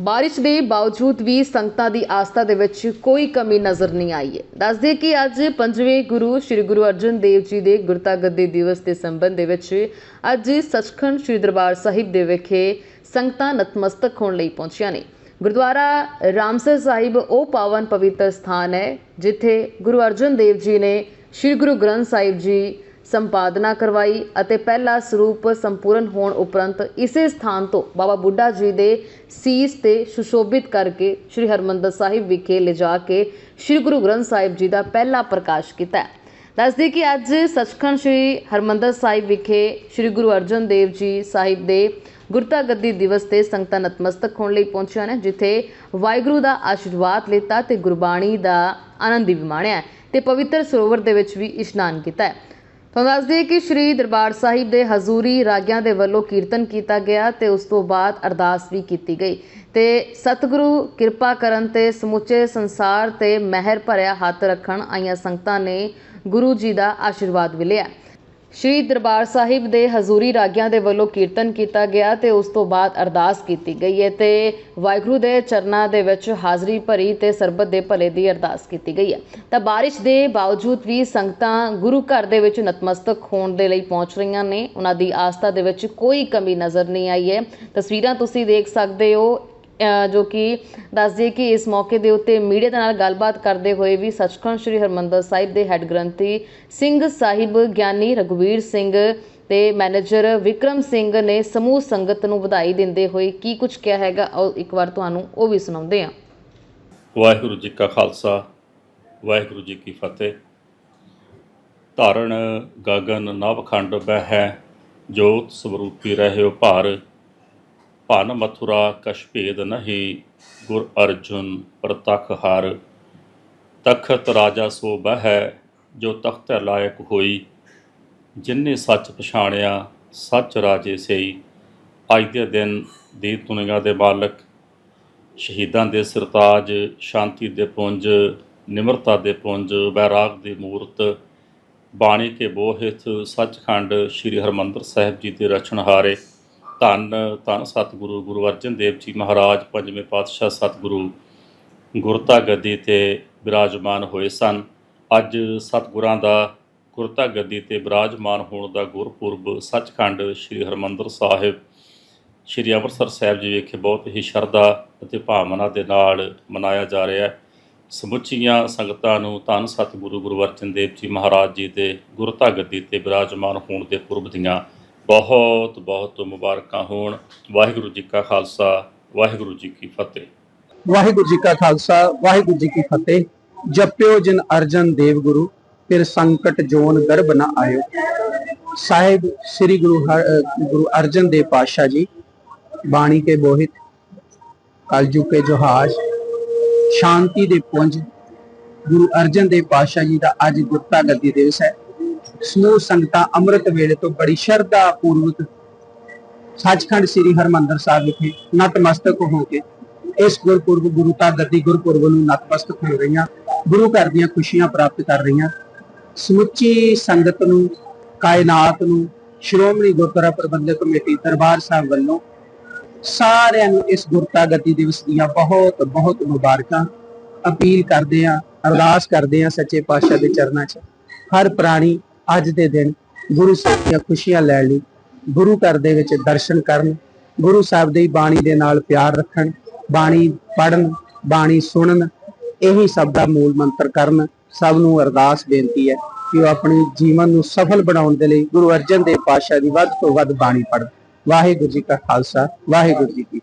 ਬਾਰਿਸ਼ ਦੇ ਬਾਵਜੂਦ ਵੀ ਸੰਗਤਾਂ ਦੀ ਆਸਥਾ ਦੇ ਵਿੱਚ ਕੋਈ ਕਮੀ ਨਜ਼ਰ ਨਹੀਂ ਆਈ ਹੈ। ਦੱਸਦੇ ਕਿ ਅੱਜ ਪੰਜਵੇਂ ਗੁਰੂ ਸ੍ਰੀ ਗੁਰੂ ਅਰਜਨ ਦੇਵ ਜੀ ਦੇ ਗੁਰਤਾ ਗੱਦੀ ਦਿਵਸ ਦੇ ਸੰਬੰਧ ਦੇ ਵਿੱਚ ਅੱਜ ਸੱਚਖੰਡ ਸ੍ਰੀ ਦਰਬਾਰ ਸਾਹਿਬ ਦੇ ਵਿਖੇ ਸੰਗਤਾਂ ਨਤਮਸਤਕ ਹੋਣ ਲਈ ਪਹੁੰਚੀਆਂ ਨੇ। ਗੁਰਦੁਆਰਾ ਰਾਮਸਰ ਸਾਹਿਬ ਉਹ ਪਾਵਨ ਪਵਿੱਤਰ ਸਥਾਨ ਹੈ ਜਿੱਥੇ ਗੁਰੂ ਅਰਜਨ ਦੇਵ ਜੀ ਨੇ ਸ੍ਰੀ ਗੁਰੂ ਗ੍ਰੰਥ ਸਾਹਿਬ ਜੀ ਸੰਪਾਦਨਾ ਕਰਵਾਈ ਅਤੇ ਪਹਿਲਾ ਸਰੂਪ ਸੰਪੂਰਨ ਹੋਣ ਉਪਰੰਤ ਇਸੇ ਸਥਾਨ ਤੋਂ ਬਾਬਾ ਬੁੱਢਾ ਜੀ ਦੇ ਸੀਸ ਤੇ ਸੁਸ਼ੋਭਿਤ ਕਰਕੇ ਸ੍ਰੀ ਹਰਮੰਦਰ ਸਾਹਿਬ ਵਿਖੇ ਲਿਜਾ ਕੇ ਸ੍ਰੀ ਗੁਰੂ ਗ੍ਰੰਥ ਸਾਹਿਬ ਜੀ ਦਾ ਪਹਿਲਾ ਪ੍ਰਕਾਸ਼ ਕੀਤਾ ਹੈ। ਦੱਸਦੇ ਕਿ ਅੱਜ ਸੱਚਖੰਡ ਸ੍ਰੀ ਹਰਮੰਦਰ ਸਾਹਿਬ ਵਿਖੇ ਸ੍ਰੀ ਗੁਰੂ ਅਰਜਨ ਦੇਵ ਜੀ ਸਾਹਿਬ ਦੇ ਗੁਰਤਾ ਗੱਦੀ ਦਿਵਸ ਤੇ ਸੰਗਤਾਂ ਨਤਮਸਤਕ ਹੋਣ ਲਈ ਪਹੁੰਚੀਆਂ ਨੇ, ਜਿੱਥੇ ਵਾਹਿਗੁਰੂ ਦਾ ਆਸ਼ੀਰਵਾਦ ਲਿੱਤਾ ਤੇ ਗੁਰਬਾਣੀ ਦਾ ਆਨੰਦ ਵੀ ਮਾਣਿਆ ਤੇ ਪਵਿੱਤਰ ਸਰੋਵਰ ਦੇ ਵਿੱਚ ਵੀ ਇਸ਼ਨਾਨ ਕੀਤਾ ਹੈ ਤੁਹਾਨੂੰ ਦੱਸ ਦਈਏ ਕਿ ਸ਼੍ਰੀ ਦਰਬਾਰ ਸਾਹਿਬ ਦੇ ਹਜ਼ੂਰੀ ਰਾਗਿਆਂ ਦੇ ਵੱਲੋਂ ਕੀਰਤਨ ਕੀਤਾ ਗਿਆ ਤੇ ਉਸ ਤੋਂ ਬਾਅਦ ਅਰਦਾਸ ਵੀ ਕੀਤੀ ਗਈ। ਤੇ ਸਤਿਗੁਰੂ ਕਿਰਪਾ ਕਰਨ ਤੇ ਸਮੁੱਚੇ ਸੰਸਾਰ ਤੇ ਮਹਿਰ ਭਰਿਆ ਹੱਥ ਰੱਖਣ ਆਈਆਂ ਸੰਗਤਾਂ ਨੇ ਗੁਰੂ ਜੀ ਦਾ ਆਸ਼ੀਰਵਾਦ ਵੀ ਲਿਆ। ਸ਼੍ਰੀ ਦਰਬਾਰ ਸਾਹਿਬ ਦੇ ਹਜ਼ੂਰੀ ਰਾਗਿਆਂ ਦੇ ਵੱਲੋਂ ਕੀਰਤਨ ਕੀਤਾ ਗਿਆ ਤੇ ਉਸ ਤੋਂ ਬਾਅਦ ਅਰਦਾਸ ਕੀਤੀ ਗਈ ਹੈ ਤੇ ਵਾਹਿਗੁਰੂ ਦੇ ਚਰਨਾਂ ਦੇ ਵਿੱਚ ਹਾਜ਼ਰੀ ਭਰੀ ਤੇ ਸਰਬਤ ਦੇ ਭਲੇ ਦੀ ਅਰਦਾਸ ਕੀਤੀ ਗਈ ਹੈ। ਤਾਂ ਬਾਰਿਸ਼ ਦੇ ਬਾਵਜੂਦ ਵੀ ਸੰਗਤਾਂ ਗੁਰੂ ਘਰ ਦੇ ਵਿੱਚ ਨਤਮਸਤਕ ਹੋਣ ਦੇ ਲਈ ਪਹੁੰਚ ਰਹੀਆਂ ਨੇ, ਉਹਨਾਂ ਦੀ ਆਸਥਾ ਦੇ ਵਿੱਚ ਕੋਈ ਕਮੀ ਨਜ਼ਰ ਨਹੀਂ ਆਈ ਹੈ। ਤਸਵੀਰਾਂ ਤੁਸੀਂ ਦੇਖ ਸਕਦੇ ਹੋ। ਜੋ ਕਿ ਦੱਸਦੇ ਕਿ ਇਸ ਮੌਕੇ ਦੇ ਉੱਤੇ ਮੀਡੀਆ ਦੇ ਨਾਲ ਗੱਲਬਾਤ ਕਰਦੇ ਹੋਏ ਵੀ ਸੱਚਖੰਡ ਸ੍ਰੀ ਹਰਮੰਦਰ ਸਾਹਿਬ ਦੇ ਹੈੱਡ ਗ੍ਰੰਥੀ ਸਿੰਘ ਸਾਹਿਬ ਗਿਆਨੀ ਰਘੁਵੀਰ ਸਿੰਘ ਤੇ ਮੈਨੇਜਰ ਵਿਕਰਮ ਸਿੰਘ ਨੇ ਸਮੂਹ ਸੰਗਤ ਨੂੰ ਵਧਾਈ ਦਿੰਦੇ ਹੋਏ ਕੀ ਕੁਝ ਕਿਹਾ ਹੈਗਾ, ਆਓ ਇੱਕ ਵਾਰ ਤੁਹਾਨੂੰ ਉਹ ਵੀ ਸੁਣਾਉਂਦੇ ਹਾਂ। ਵਾਹਿਗੁਰੂ ਜੀ ਕਾ ਖਾਲਸਾ, ਵਾਹਿਗੁਰੂ ਜੀ ਕੀ ਫਤਿਹ। ਧਾਰਨ ਗਗਨ ਨਵਖੰਡ ਬਹਿ ਜੋਤ ਸਰੂਪੀ ਰਹਿਓ ਭਾਰ ਭਨ ਮਥੁਰਾ ਕਛ ਭੇਦ ਨਹੀਂ, ਗੁਰ ਅਰਜੁਨ ਪ੍ਰਤਖ ਹਰ। ਤਖਤ ਰਾਜਾ ਸੋ ਬਹਿ, ਜੋ ਤਖਤ ਲਾਇਕ ਹੋਈ। ਜਿਨਨੇ ਸੱਚ ਪਛਾਣਿਆ, ਸੱਚ ਰਾਜੇ ਸਈ ਅੱਜ ਦੇ ਦਿਨ ਦੀ ਦੁਨੀਆ ਦੇ ਮਾਲਕ, ਸ਼ਹੀਦਾਂ ਦੇ ਸਰਤਾਜ, ਸ਼ਾਂਤੀ ਦੇ ਪੁੰਜ, ਨਿਮਰਤਾ ਦੇ ਪੁੰਜ ਬੈਰਾਗ ਦੀ ਮੂਰਤ, ਬਾਣੀ ਕੇ ਬੋਹਿਤ ਸੱਚਖੰਡ, ਸ੍ਰੀ ਹਰਮੰਦਰ ਸਾਹਿਬ ਜੀ ਦੇ ਰਚਨਹਾਰੇ ਧੰਨ ਧੰਨ ਸਤਿਗੁਰੂ ਗੁਰੂ ਅਰਜਨ ਦੇਵ ਜੀ ਮਹਾਰਾਜ, ਪੰਜਵੇਂ ਪਾਤਸ਼ਾਹ ਸਤਿਗੁਰੂ ਗੁਰਤਾ ਗੱਦੀ ਤੇ ਬਿਰਾਜਮਾਨ ਹੋਏ ਸਨ। ਅੱਜ ਸਤਿਗੁਰਾਂ ਦਾ ਗੁਰਤਾ ਗੱਦੀ ਤੇ ਬਿਰਾਜਮਾਨ ਹੋਣ ਦਾ ਗੁਰਪੁਰਬ ਸੱਚਖੰਡ ਸ੍ਰੀ ਹਰਮੰਦਰ ਸਾਹਿਬ, ਸ਼੍ਰੀ ਅੰਮ੍ਰਿਤਸਰ ਸਾਹਿਬ ਜੀ ਵਿਖੇ ਬਹੁਤ ਹੀ ਸ਼ਰਧਾ ਅਤੇ ਭਾਵਨਾ ਦੇ ਨਾਲ ਮਨਾਇਆ ਜਾ ਰਿਹਾ ਹੈ। ਸਮੁੱਚੀਆਂ ਸੰਗਤਾਂ ਨੂੰ ਧੰਨ ਸਤਿਗੁਰੂ ਗੁਰੂ ਅਰਜਨ ਦੇਵ ਜੀ ਮਹਾਰਾਜ ਜੀ ਦੇ ਗੁਰਤਾ ਗੱਦੀ ਤੇ ਬਿਰਾਜਮਾਨ ਹੋਣ ਦੇ ਪੁਰਬ ਦੀਆਂ ਬਹੁਤ ਬਹੁਤ ਮੁਬਾਰਕਾਂ ਹੋਣ। ਵਾਹਿਗੁਰੂ ਜੀ ਕਾ ਖਾਲਸਾ, ਵਾਹਿਗੁਰੂ ਜੀ ਕੀ ਫਤਿਹ। ਵਾਹਿਗੁਰੂ ਜੀ ਕਾ ਖਾਲਸਾ, ਵਾਹਿਗੁਰੂ ਜੀ ਕੀ ਫਤਿਹ। ਜਪਿਓ ਜਿਨ ਅਰਜਨ ਦੇਵ ਗੁਰੂ, ਫਿਰ ਸੰਕਟ ਜੋਨ ਗਰਭ ਨਾ ਆਇਓ। ਸਾਹਿਬ ਸ੍ਰੀ ਗੁਰੂ ਹਰ- ਗੁਰੂ ਅਰਜਨ ਦੇਵ ਪਾਤਸ਼ਾਹ ਜੀ, ਬਾਣੀ ਕੇ ਬੋਹਿਤ, ਕਲਯੁਗ ਕੇ ਜਹਾਜ਼ ਸ਼ਾਂਤੀ ਦੇ ਪੁੰਜ। ਗੁਰੂ ਅਰਜਨ ਦੇਵ ਪਾਤਸ਼ਾਹ ਜੀ ਦਾ ਅੱਜ ਗੁਪਤਾ ਗੱਦੀ ਦਿਵਸ ਹੈ। ਸਮੂਹ ਸੰਗਤਾਂ ਅੰਮ੍ਰਿਤ ਵੇਲੇ ਤੋਂ ਬੜੀ ਸ਼ਰਧਾ ਪੂਰਵਕ ਸੱਚਖੰਡ ਸ੍ਰੀ ਹਰਮੰਦਰ ਸਾਹਿਬ ਵਿਖੇ ਨਤਮਸਤਕ ਹੋ ਕੇ ਇਸ ਗੁਰਪੁਰਬ, ਗੁਰੂ ਤਾਂ ਗੱਦੀ ਗੁਰਪੁਰਬ ਨੂੰ ਨਤਮਸਤਕ ਹੋ ਰਹੀਆਂ, ਗੁਰੂ ਘਰ ਦੀਆਂ ਖੁਸ਼ੀਆਂ ਪ੍ਰਾਪਤ ਕਰ ਰਹੀਆਂ। ਸਮੁੱਚੀ ਸੰਗਤ ਨੂੰ, ਕਾਇਨਾਤ ਨੂੰ, ਸ਼੍ਰੋਮਣੀ ਗੁਰਦੁਆਰਾ ਪ੍ਰਬੰਧਕ ਕਮੇਟੀ ਦਰਬਾਰ ਸਾਹਿਬ ਵੱਲੋਂ ਸਾਰਿਆਂ ਨੂੰ ਇਸ ਗੁਰਤਾ ਗੱਦੀ ਦਿਵਸ ਦੀਆਂ ਬਹੁਤ ਬਹੁਤ ਮੁਬਾਰਕਾਂ ਅਪੀਲ ਕਰਦੇ ਆ ਅਰਦਾਸ ਕਰਦੇ ਆ ਸੱਚੇ ਪਾਤਸ਼ਾਹ ਦੇ ਚਰਨਾਂ 'ਚ। ਹਰ ਪ੍ਰਾਣੀ ਅੱਜ ਦੇ ਦਿਨ ਗੁਰੂ ਸਾਹਿਬ ਦੀਆਂ ਖੁਸ਼ੀਆਂ ਲੈਣ ਲਈ, ਗੁਰੂ ਘਰ ਦੇ ਵਿੱਚ ਦਰਸ਼ਨ ਕਰਨ, ਗੁਰੂ ਸਾਹਿਬ ਦੀ ਬਾਣੀ ਦੇ ਨਾਲ ਪਿਆਰ ਰੱਖਣ, ਬਾਣੀ ਪੜਨ ਬਾਣੀ ਸੁਣਨ, ਇਹੀ ਸਭ ਦਾ ਮੂਲ ਮੰਤਰ ਕਰਨ, ਸਭ ਨੂੰ ਅਰਦਾਸ ਬੇਨਤੀ ਹੈ ਕਿ ਉਹ ਆਪਣੀ ਜੀਵਨ ਨੂੰ ਸਫਲ ਬਣਾਉਣ ਦੇ ਲਈ ਗੁਰੂ ਅਰਜਨ ਦੇਵ ਪਾਤਸ਼ਾਹ ਦੀ ਵੱਧ ਤੋਂ ਵੱਧ ਬਾਣੀ ਪੜ੍ਹਨ। ਵਾਹਿਗੁਰੂ ਜੀ ਕਾ ਖਾਲਸਾ, ਵਾਹਿਗੁਰੂ ਜੀ ਕੀ